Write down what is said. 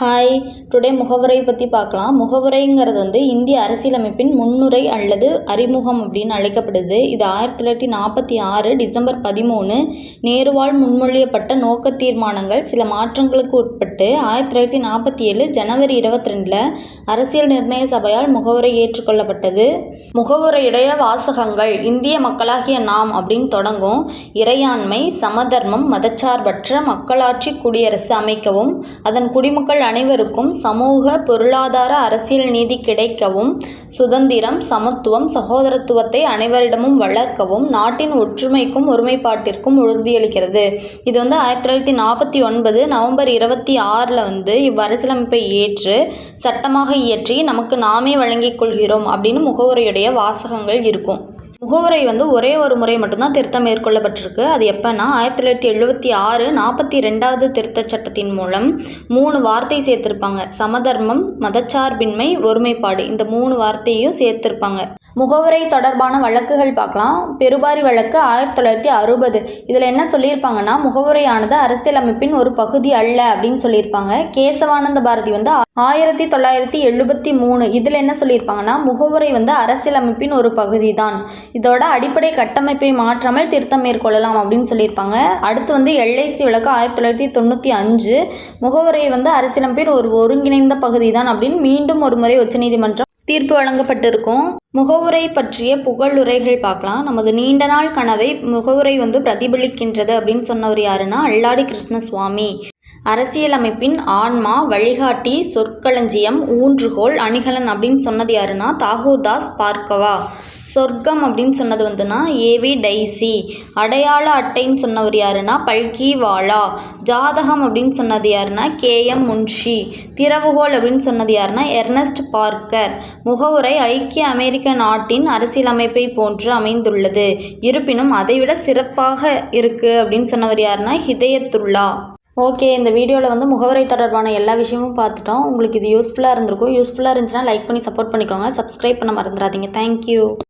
Hi today முகவுரை பற்றி பார்க்கலாம். முகவுரைங்கிறது வந்து இந்திய அரசியலமைப்பின் முன்னுரை அல்லது அறிமுகம் அப்படின்னு அழைக்கப்படுது. இது ஆயிரத்தி தொள்ளாயிரத்தி நாற்பத்தி ஆறு டிசம்பர் பதிமூணு. நேருவால் முன்மொழியப்பட்ட நோக்க தீர்மானங்கள் சில மாற்றங்களுக்கு உட்பட்டு ஆயிரத்தி தொள்ளாயிரத்தி நாற்பத்தி ஏழு ஜனவரி இருபத்தி ரெண்டில் அரசியல் நிர்ணய சபையால் முகவுரை ஏற்றுக்கொள்ளப்பட்டது. முகவுரையுடைய வாசகங்கள் இந்திய மக்களாகிய நாம் அப்படின்னு தொடங்கும். இறையாண்மை சமதர்மம் மதச்சார்பற்ற மக்களாட்சி குடியரசு அமைக்கவும் அதன் குடிமக்கள் அனைவருக்கும் சமூக பொருளாதார அரசியல் நீதி கிடைக்கவும் சுதந்திரம் சமத்துவம் சகோதரத்துவத்தை அனைவரிடமும் வளர்க்கவும் நாட்டின் ஒற்றுமைக்கும் ஒருமைப்பாட்டிற்கும் உறுதியளிக்கிறது. இது வந்து ஆயிரத்தி தொள்ளாயிரத்தி நாற்பத்தி ஒன்பது நவம்பர் இருபத்தி ஆறில் வந்து இவ்வரசியலமைப்பை ஏற்று சட்டமாக இயற்றி நமக்கு நாமே வழங்கிக் கொள்கிறோம் அப்படின்னு முகவுரையுடைய வாசகங்கள் இருக்கும். முகவுரை வந்து ஒரே ஒரு முறை மட்டும்தான் திருத்தம் மேற்கொள்ளப்பட்டிருக்கு. அது எப்போனா ஆயிரத்தி தொள்ளாயிரத்தி எழுபத்தி ஆறு நாற்பத்தி ரெண்டாவது திருத்தச் சட்டத்தின் மூலம் மூணு வார்த்தை சேர்த்துருப்பாங்க. சமதர்மம் மதச்சார்பின்மை ஒருமைப்பாடு. இந்த மூணு வார்த்தையும் சேர்த்துருப்பாங்க. முகவரை தொடர்பான வழக்குகள் பார்க்கலாம். பெருபாரி வழக்கு ஆயிரத்தி தொள்ளாயிரத்தி அறுபது. இதில் என்ன சொல்லியிருப்பாங்கன்னா முகவுரையானது அரசியலமைப்பின் ஒரு பகுதி அல்ல அப்படின்னு சொல்லியிருப்பாங்க. கேசவானந்த பாரதி வந்து ஆயிரத்தி தொள்ளாயிரத்தி எழுபத்தி மூணு. இதில் என்ன சொல்லியிருப்பாங்கன்னா முகவுரை வந்து அரசியலமைப்பின் ஒரு பகுதி தான் இதோட அடிப்படை கட்டமைப்பை மாற்றாமல் திருத்தம் மேற்கொள்ளலாம் அப்படின்னு சொல்லியிருப்பாங்க. அடுத்து வந்து எல்ஐசி வழக்கு ஆயிரத்தி தொள்ளாயிரத்தி தொண்ணூற்றி அஞ்சு. முகவுரை வந்து அரசியலமைப்பின் ஒரு ஒருங்கிணைந்த பகுதி தான் அப்படின்னு மீண்டும் ஒரு முறை உச்சநீதிமன்றம் தீர்ப்பு வழங்கப்பட்டிருக்கும். முகவுரை பற்றிய புகழுரைகள் பார்க்கலாம். நமது நீண்ட நாள் கனவை முகவுரை வந்து பிரதிபலிக்கின்றது அப்படின்னு சொன்னவர் யாருன்னா அல்லாடி கிருஷ்ணசுவாமி. அரசியலமைப்பின் ஆன்மா வழிகாட்டி சொற்களஞ்சியம் ஊன்றுகோல் அணிகலன் அப்படின்னு சொன்னது யாருன்னா தாகூர்தாஸ் பார்க்கவா சொர்க்கம் அப்படின்னு சொன்னது வந்துன்னா ஏவி டைசி. அடையாள அட்டைன்னு சொன்னவர் யாருன்னா பல்கி வாலா ஜாதகம் அப்படின்னு சொன்னது யாருன்னா கேஎம் முன்ஷி. திறவுகோல் அப்படின்னு சொன்னது யாருன்னா எர்னஸ்ட் பார்க்கர். முகவுரை ஐக்கிய அமெரிக்க நாட்டின் அரசியலமைப்பை போன்று அமைந்துள்ளது. இருப்பினும் அதைவிட சிறப்பாக இருக்குது அப்படின்னு சொன்னவர் யாருன்னா ஹிதயத்துல்லா. ஓகே இந்த வீடியோவில் வந்து முகவரை தொடர்பான எல்லா விஷயமும் பார்த்துட்டோம். உங்களுக்கு இது யூஸ்ஃபுல்லாக இருந்திருக்கும். யூஸ்ஃபுல்லாக இருந்துச்சுன்னா லைக் பண்ணி சப்போர்ட் பண்ணிக்கோங்க. சப்ஸ்கிரைப் பண்ண மறந்துடாதீங்க. தேங்க்யூ